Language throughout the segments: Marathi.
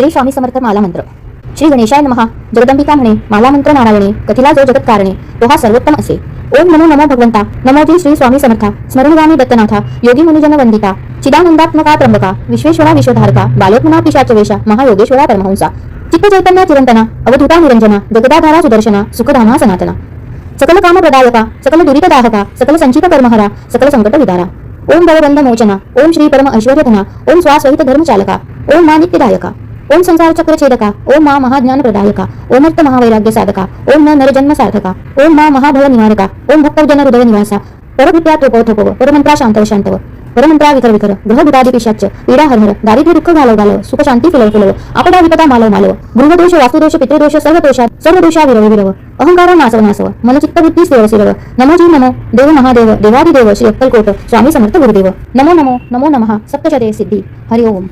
श्री स्वामी समर्थ माला मंत्र श्री गणेशाय नमः. जगदंबिका म्हणे माला मंत्र नारायणे कथिला जो जगत कारणे तो हा सर्वोत्तम असे. ओम नमो नमो भगवंता. नमोजी श्री स्वामी समर्था. स्मरणगामी दत्तनाथा. योगी मुनिजन वंदिता. चिदानंदात्मका त्र्यंबका. विश्वेश्वरा विश्वधारका. बालोत्मना पिशाचवेशा महायोगेश्वरा परमहंसा. चित्त चैतन्य चिरंतना. अवधुता निरंजना. जगदाधारा सुदर्शना. सुखधामा सनातना. सकल काम प्रदायका सकल दुरित दाहका सकल संचित कर्महरा. सकल संकट विदारा. ओम बलबंध मोचना ओम श्री परम ऐश्वर्यधना. ओम स्वासहित धर्म चालका ओम मा नित्यदायका ओम संसार चक्र छेदका ओम मा महाज्ञान प्रदायका ओम अर्थ महावैराग्य साधका ओम न नरजन्म सार्थका ओम मा महाभव निवारका ओम भक्तजन हृदय निवासा परभूत्या तोपव थोपव परमंत्रा शांतव शांतव परमंत्रा विकर विकर ग्रह दुरादी पिशाच पीडा हरहर दारिद्र्य दुःख घालव घालव सुख शांती फिलव फिलव आपदा विपदा मालव मालव गृहदोष वास्तुदोष पितृदोष सर्व दोषा सर्व दोषा विरव विरव अहंकार नासव नासव मन चित्त बुद्धी सेव सिरव नमो जी नमो देव महादेव देवादिदेव श्री अक्कलकोट स्वामी समर्थ गुरुदेव नमो नमो नमो नमः सप्तशते सिद्धी हरि ओम.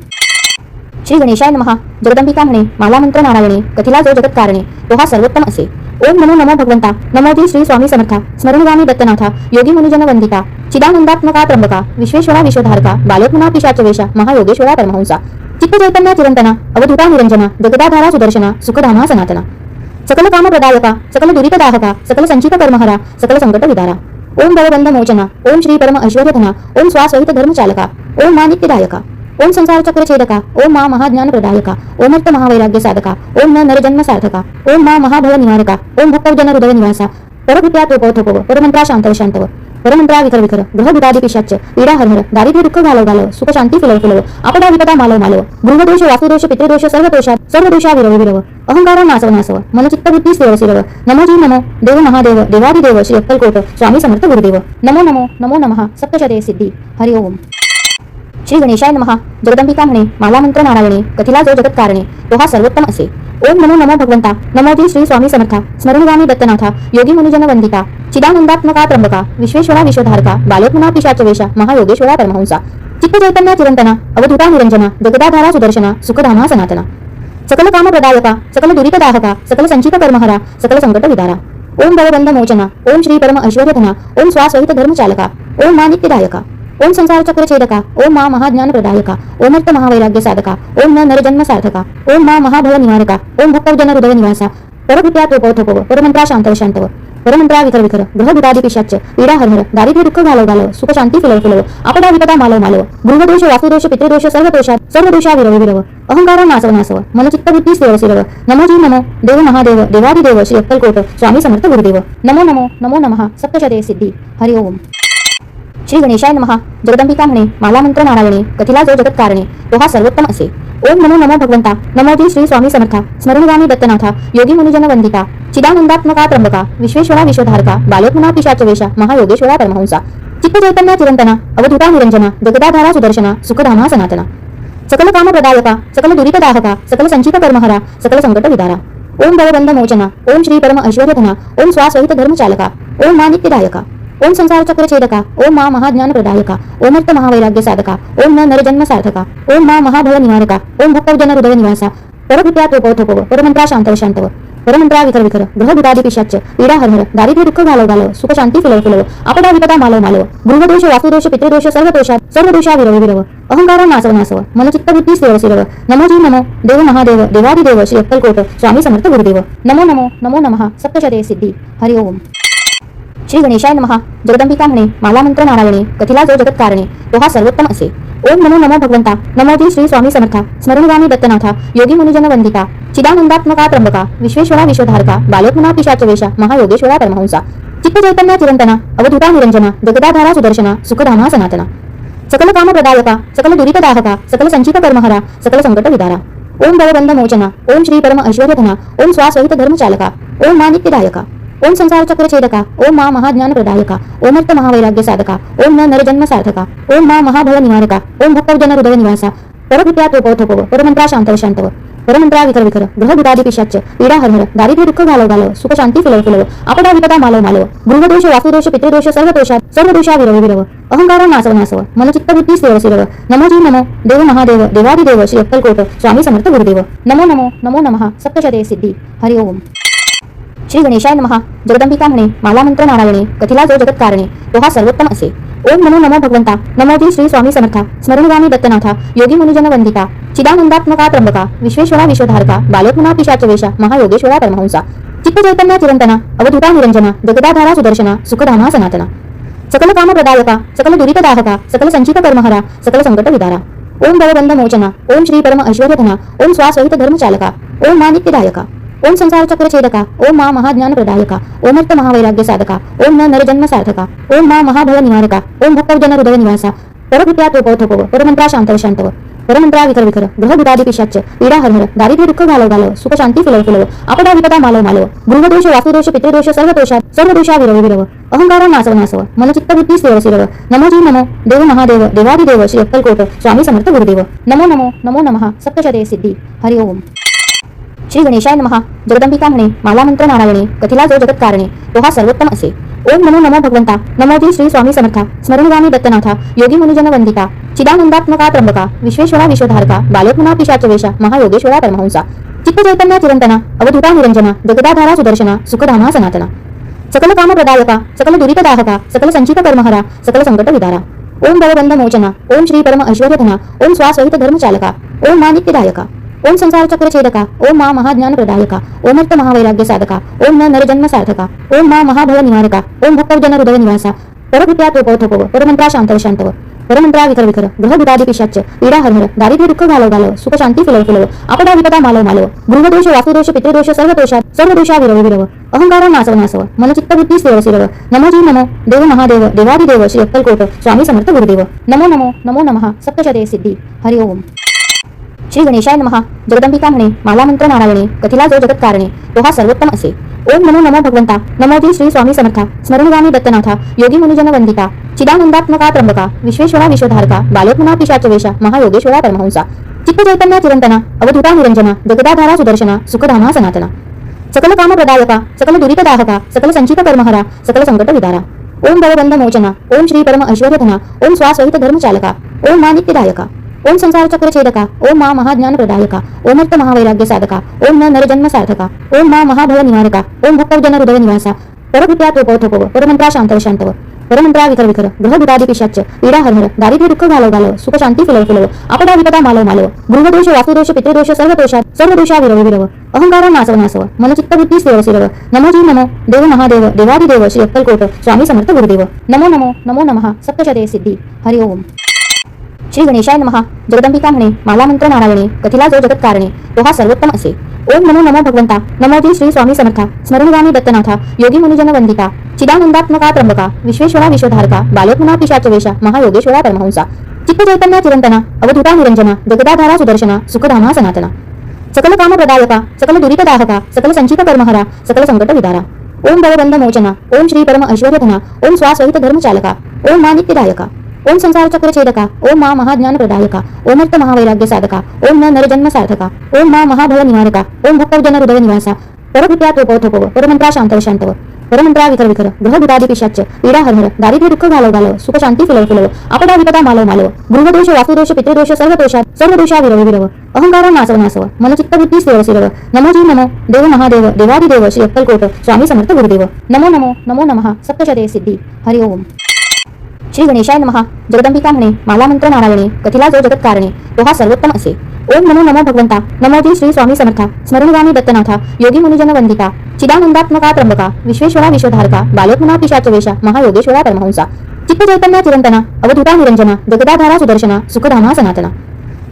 श्री गणेशाय महा जगदंबिका म्हणे माला मंत्र नारायणे कथिला जो जगत कारणे तो हा सर्वोत्तम असे. ओम नमो नमो भगवंता. नमोजी श्री स्वामी समर्था. स्मरणगामी दत्तनाथा. योगी मुनिजन वंदिता चिदानंदात्मका त्र्यंबका. विश्वेश्वरा विश्वधारका. बालोत्मना पिशाचवेशा महायोगेश्वरा परमहंसा. चित्त चैतन्य चिरंतना. अवधुता निरंजना. जगदाधारा सुदर्शना. सुखधामा सनातना. सकल काम प्रदायका सकल दुरित दाहका सकल संचित कर्महरा. सकल संकट विदारा. ओम बलबंध मोचना ओम श्री परम ऐश्वर्यधना. ओम स्वासहित धर्म चालका ओम मा नित्यदायका ओम संसार चक्र छेदका ओम मा महाज्ञान प्रदायका ओम अर्थ महावैराग्य साधका ओम न नरजन्म सार्थका ओम मा महाभव निवारका ओम भक्तजन हृदय निवासा परभृत्या तोपव थोपव परमंत्रा शांतव शांतव परमंत्रा विकर विकर ग्रह दुरादी पिशाच पीडा हरहर दारिद्र्य दुःख घालव घालव सुख शांती फुलव फुलव आपदा विपदा मालव मालव गृहदोष वासुदोष पितृदोष सर्व दोषा सर्व दोषा विरव विरव अहंकार नासव नासव मन चित्त सिरव नमो जी नमो देव महादेव देवादिदेव श्री अक्कलकोट स्वामी समर्थ गुरुदेव नमो नमो नमो नमः सप्तशते सिद्धी हरि ओम. श्री गणेशाय महा जगदंबिका म्हणे माला मंत्र नारायणे कथिला जो जगत कारणे तो हा सर्वोत्तम असे. ओम नमो नमो भगवंता. नमोजी श्री स्वामी समर्था. स्मरणगामी दत्तनाथा योगी मुनिजन वंदिता चिदानंदात्मका त्र्यंबका विश्वेश्वरा विश्वधारका बालोत्मना पिशाचवेशा महायोगेश्वरा परमहंसा. चित्त चैतन्य चिरंतना अवधुता निरंजना जगदाधारा सुदर्शना सुखधामा सनातना. सकल काम प्रदायका सकल दुरित दाहका सकल संचित कर्महरा सकल संकट विदारा ओम बलबंध मोचना ओम श्री परम ऐश्वर्यधना ओम स्वासहित धर्म चालका ओम मा नित्यदायका ओम संसार चक्र छेदका ओम मा महाज्ञान प्रदायका ओम अर्थ महावैराग्य साधका ओम न नरजन्म सार्थका ओम मा महाभव निवारका ओम भक्तजन हृदय निवासा परभृत्या तोपव थोपव परमंत्रा शांतव शांतव परमंत्रा विकर विकर ग्रह दुरादी पिशाच पीडा हरहर दारिद्र्य दुःख घालव घालव सुख शांती फिलव फिलव आपदा विपदा मालव मालव गृहदोष वास्तुदोष पितृदोष सर्व दोषा सर्व दोषा विरव विरव अहंकार नासव नासव मन चित्त बुद्धी सेव सिरव नमो जी नमो देव महादेव देवादिदेव श्री अक्कलकोट स्वामी समर्थ गुरुदेव नमो नमो नमो नमः सप्तशते सिद्धी हरि ओम. श्री गणेशाय महा जगदंबिका म्हणे माला मंत्र नारायणे कथिला जो जगत कारणे तो हा सर्वोत्तम असे. ओम नमो नमो भगवंता नमोजी श्री स्वामी समर्था स्मरणगामी दत्तनाथा योगी मुनिजन वंदिता चिदानंदात्मका त्र्यंबका विश्वेश्वरा विश्वधारका बालोत्मना पिशाचवेशा महायोगेश्वरा परमहंसा. चित्त चैतन्य चिरंतना अवधुता निरंजना जगदाधारा सुदर्शना सुखधामा सनातना. सकल काम प्रदायका सकल दुरित दाहका सकल संचित कर्महरा सकल संकट विदारा. ओम बलबंध मोचना ओम श्री परम ऐश्वर्यधना ओम स्वासहित धर्म चालका ओम मा नित्यदायका ओम संसार चक्र छेदका ओम मा महाज्ञान प्रदायका ओम अर्थ महावैराग्य साधका ओम न नरजन्म सार्थका ओम मा महाभव निवारका ओम भक्तजन हृदय निवासा परभृत्या तोपव थोपव परमंत्रा शांतव शांतव परमंत्रा विकर विकर ग्रह दुरादी पिशाच पीडा हरहर दारिद्र्य दुःख घालव घालव सुख शांती फिलव फिलव आपदा विपदा मालव मालव गृहदोष वास्तुदोष पितृदोष सर्व दोषा सर्व दोषा विरव विरव अहंकार नासव नासव मन चित्त बुद्धी सेव सिरव नमो जी नमो देव महादेव देवादिदेव श्री अक्कलकोट स्वामी समर्थ गुरुदेव नमो नमो नमो नमः सप्तशते सिद्धी हरि ओम. श्री गणेशाय महा जगदंबिका म्हणे माला मंत्र नारायणे कथिला जो जगत कारणे तो हा सर्वोत्तम असे. ओम नमो नमो भगवंता. नमोजी श्री स्वामी समर्था. स्मरणगामी दत्तनाथा. योगी मुनिजन वंदिता चिदानंदात्मका त्र्यंबका. विश्वेश्वरा विश्वधारका. बालोत्मना पिशाचवेशा महायोगेश्वरा परमहंसा. चित्त चैतन्य चिरंतना. अवधुता निरंजना. जगदाधारा सुदर्शना. सुखधामा सनातना. सकल काम प्रदायका. सकल दुरित दाहका सकल संचित कर्महरा. सकल संकट विदारा. ओम बलबंध मोचना ओम श्री परम ऐश्वर्यधना. ओम स्वासहित धर्म चालका ओम मा नित्यदायका ओम संसार चक्र छेदका ओम मा महाज्ञान प्रदायका ओम अर्थ महावैराग्य साधका ओम न नरजन्म सार्थका ओम मा महाभव निवारका ओम भक्तजन हृदय निवासा परभृत्या तोपव थोपव परमंत्रा शांतव शांतव परमंत्रा विखर विखर ग्रह दुरादी पिशाच पीडा हरहर दारिद्र्य दुःख घालव घालव सुख शांती फिलव फिलव आपदा विपदा मालव मालव गृहदोष वासुदोष पितृदोष सर्व दोषा सर्व दोषा विरव विरव अहंकार नासव नासव मन चित्त बुद्धी सेव सिरव नमो जी नमो देव महादेव देवादिदेव श्री अक्कलकोट स्वामी समर्थ गुरुदेव नमो नमो नमो नमः सप्तशदे सिद्धी हरि ओम. श्री गणेशाय महा जगदंबिका म्हणे माला मंत्र नारायणे कथिला जो जगत कारणे तो हा सर्वोत्तम असे. ओम नमो नमो भगवंता नमोजी श्री स्वामी समर्था स्मरणगामी दत्तनाथा योगी मुनिजन वंदिता चिदानंदात्मका त्र्यंबका विश्वेश्वरा विश्वधारका बालोत्मना पिशाचवेशा महायोगेश्वरा परमहंसा. चित्त चैतन्य चिरंतना अवधुता निरंजना जगदाधारा सुदर्शना सुखधामा सनातना. सकल काम प्रदायका सकल दुरित दाहका सकल संचित कर्महरा सकल संकट विदारा. ओम बलबंध मोचना ओम श्री परम ऐश्वर्यधना ओम स्वासहित धर्मचालका ओम मा नित्यदायका ओम संसार चक्र छेदका ओम मा महाज्ञान प्रदायका ओमर्थ महावैराग्य साधका ओम न नरजन्म सार्थका ओम मा महाभव निवारका ओम भक्तजन हृदय निवासा परभूत्या तोपव थोपव परमंत्रा शांतव शांतव परमंत्रा विखर विखर ग्रह दुरादी पिशाच पीडा हरहर दारिद्र्य दुःख घालव घालव सुख शांती फिलव फिलव आपदा विपदा मालव मालव गृहदोष वासुदोष पितृदोष सर्व दोषा सर्व दोषा विरव विरव अहंकार नासव नासव मन चित्त बुद्धी सेव सिरव नमो जी नमो देव महादेव देवादिदेव श्री अक्कलकोट स्वामी समर्थ गुरुदेव नमो नमो नमो नमः सप्तशदे सिद्धी हरि ओम. श्री गणेशाय महा जगदंबिका म्हणे माला मंत्र नारायणे कथिला जो जगत कारणे तो हा सर्वोत्तम असे. ओम नमो नमो भगवंता. नमोजी श्री स्वामी समर्था. स्मरणगामी दत्तनाथा. योगी मुनिजन वंदिता चिदानंदात्मका त्र्यंबका. विश्वेश्वरा विश्वधारका. बालोत्मना पिशाचवेशा महायोगेश्वरा परमहंसा. चित्त चैतन्य चिरंतना. अवधुता निरंजना. जगदाधारा सुदर्शना. सुखधामा सनातना. सकल काम प्रदायका. सकल दुरित दाहका सकल संचित कर्महरा. सकल संकट विदारा. ओम बलबंध मोचना ओम श्री परम ऐश्वर्यधना. ओम स्वासहित धर्मचालका. ओम मा नित्यदायका ओम संसार चक्र छेदका ओम मा महाज्ञान प्रदायका ओमर्थ महावैराग्य साधका ओम न नरजन्म सार्थका ओम मा महाभव निवारका ओम भक्तजन हृदय निवासा परकृत्या तोपव थोपव परमंत्रा शांतव शांतव परमंत्रा विखर विखर ग्रह दुरादी पिशाच पीडा हरहर दारिद्र्य दुःख घालव घालव सुख शांती फिलव फिलव आपदा विपदा मालव मालव गृहदोष वास्तुदोष पितृदोष सर्व दोषा सर्व दोषा विरव विरव अहंकार नासव नासव मन चित्त बुद्धी सेव सिरव नमो जी नमो देव महादेव देवादिदेव श्री अक्कलकोट स्वामी समर्थ गुरुदेव नमो नमो नमो नमः सप्तशते सिद्धी हरि ओम. श्री गणेशाय नमहा जगदंबिका म्हणे माला मंत्र नारायणे कथिला जो जगत कारणे तो हा सर्वोत्तम असे. ओम नमो नमो भगवंता. नमोजी श्री स्वामी समर्था. स्मरणगामी दत्तनाथा. योगी मनुजन वंदिता. चिदानंदात्मका त्र्यंबका. विश्वेश्वरा विश्वधारका. बालोत्मना पिशाचवेशा महायोगेश्वरा परमहंसा. चित्त चैतन्य चिरंतना. अवधूता निरंजना. जगदाधारा सुदर्शना. सुखधामा सनातना. सकल काम प्रदायका. सकल दुरित दाहका सकल संचित कर्महरा. सकल संकट विदारा. ओम बलबंध मोचना ओम श्री परम ऐश्वर्यधना. ओम स्वासहित धर्मचालका. ओम मानित्यदायका. ओम संसार चक्र छेदका ओम मा महाज्ञान प्रदायका ओमर्थ महावैराग्य साधका ओम न नरजन्म सार्थका ओम मा महाभय निवारका ओम भक्तजन हृदय निवासा। परकृत्या तोपव थोपव परमंत्रा शांतव शांतव परमंत्रा विकर विकर ग्रह दुरादी पिशाच पीडा हरहर दारिद्र्य दुःख घालव घालव सुख शांती फुलव फिलव आपदा विपदा मालव मालव गृहदोष वास्तुदोष पितृदोष सर्व दोषा सर्व दोषा विरव विरव अहंकार नासव नासव मन चित्त बुद्धी सेव सिरव नमो जी नमो देव महादेव देवादिदेव श्री अक्कलकोट स्वामी समर्थ गुरुदेव नमो नमो नमो नमः सप्तशते सिद्धी हरि ओम। श्री गणेशाय नमहा जगदंबिका म्हणे माला मंत्र नारायणे कथिला जो जगत कारणे तो हा सर्वोत्तम असे. ओम नमो नमो भगवंता नमोजी श्री स्वामी समर्था स्मरणगामी दत्तनाथा योगी मुनिजन वंदिता चिदानंदात्मका त्र्यंबका विश्वेश्वरा विश्वधारका बालोत्मना पिशाचवेशा महायोगेश्वरा परमहंसा चित्त चैतन्य चिरंतना अवधुता निरंजना जगदाधारा सुदर्शना सुखधामा सनातना सकल काम प्रदायका सकल दुरित दाहका सकल संचित कर्महरा सकल संकट विदारा। ओम भवबंध मोचना ओम श्री परम ऐश्वर्यधना ओम स्वासहित धर्मचालका ओम मा नित्यदायका ओम संसार चक्र छेदका ओम मा महाज्ञान प्रदायका ओम अर्थ महावैराग्य साधका ओम न नरजन्म सार्थका ओम मा महाभव निवारका ओम भक्तजन हृदय निवासा परकृत्या तोपव थोपव परमंत्रा शांतव शांतव परमंत्रा विकर विकर ग्रह दुरादी पिशाच पीडा हरहर दारिद्र्य दुःख घालव घालव सुख शांती फुलव फिलव आपदा विपदा मालव मालव गृहदोष वासुदोष पितृदोष सर्व दोषा सर्व दोषा विरव विरव अहंकार नासव नासव मन चित्त बुद्धी सिरव नमो जी नमो देव महादेव देवादिदेव श्री अक्कलकोट स्वामी समर्थ गुरुदेव नमो नमो नमो नमः सप्तशते सिद्धी हरि ओम. श्री गणेशाय नमहा जगदंबिका म्हणे माला मंत्र नारायणे कथिला जो जगत कारणे तो हा सर्वोत्तम असे. ओम नमो नमो भगवंता नमोजी श्री स्वामी समर्था स्मरणगामी दत्तनाथा योगी मुनिजन वंदिता चिदानंदात्मका त्र्यंबका विश्वेश्वरा विश्वधारका बालोत्मना पिशाचवेशा महायोगेश्वरा परमहंसा चित्त चैतन्य चिरंतना अवधुता निरंजना जगदाधारा सुदर्शना सुखधामा सनातना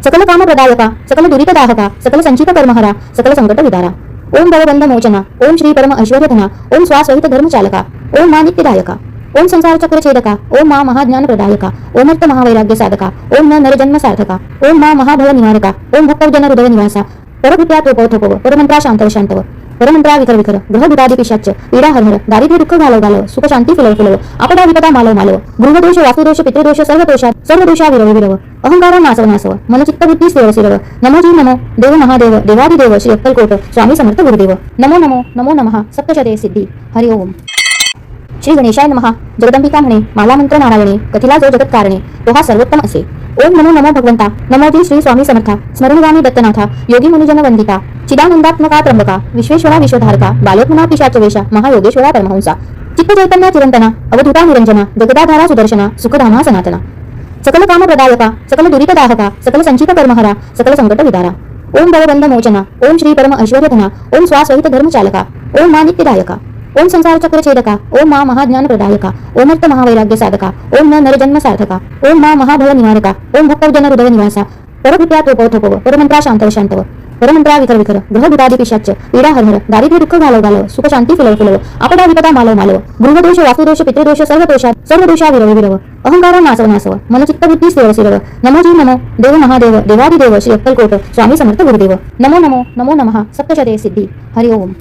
सकल काम प्रदायका सकल दुरित दाहका सकल संचित कर्महरा सकल संकट विदारा. ओम बलबंध मोचना ओम श्री परम ऐश्वर्यधना ओम स्वासहित धर्मचालका ओम मा नित्यदायका ओम संसार चक्र छेदका ओम मा महाज्ञान प्रदायका ओम महावैराग्य साधका ओम न नरजन्म सार्थका ओम मा महाभव निवारका ओम भक्तजन हृदय निवासा परकृत्या तोपव थोपव परमंत्रा शांतव शांतव परमंत्रा विकर विकर ग्रह दुरादी पिशाच पीडा हरहर दारिद्र्य दुःख घालव घालव सुख शांती फुलव फिलव आपदा विपदा मालव मालव गृहदोष वासुदोष पितृदोष सर्व दोषा सर्व दोषा विरव विरव अहंकार नासव नासव मन चित्त बुद्धी सेव सिरव नमो जी नमो देव महादेव देवादिदेव श्री अक्कलकोट स्वामी समर्थ गुरुदेव नमो नमो नमो नमः सप्तशते सिद्धी हरि ओम. श्री गणेशाय नमहा जगदंबिका म्हणे माला मंत्र नारायणे कथिला जो जगत कारणे तो हा सर्वोत्तम असे. ओम नमो नमो भगवंता नमोजी श्री स्वामी समर्था स्मरणगामी दत्तनाथा योगी मुनिजन वंदिता चिदानंदात्मका त्र्यंबका विश्वेश्वरा विश्वधारका बालोत्मना पिशाचवेशा महायोगेश्वरा परमहंसा चित्त चैतन्य चिरंतना अवधुता निरंजना जगदाधारा सुदर्शना सुखधामा सनातना। सकल काम प्रदायका सकल दुरित दाहका सकल संचित कर्महरा सकल संकट विदारा। ओम बलबंध मोचना ओम श्री परम ऐश्वर्यधना ओम स्वासहित धर्म चालका ओम मा नित्यदायका ओम संसार चक्र छेदका ओम मा महाज्ञान प्रदायका ओम अर्थ महावैराग्य साधका ओम नर जन्म सार्थका ओम मा महाभव निवारका ओम भक्तजन हृदय निवासा परकृत्या तोपव थोपव परमंत्रा शांतव शांतव परमंत्रा विकर विकर ग्रह दुरादी पिशाच पीडा हर हर दारिद्र्य दुःख घालव घालव सुख शांती फुलव फुलव आपदा विपदा मालव मालव गृहदोष वास्तुदोष पितृदोष सर्व दोषा सर्व दोषा विरव विरव अहंकार नासव नासव मन चित्त बुद्धी सेव सिरव नमो जी नमो देव महादेव देवादिदेव श्री अक्कलकोट स्वामी समर्थ गुरुदेव नमो नमो नमो नमः सप्तशदे सिद्धी हरि ओम.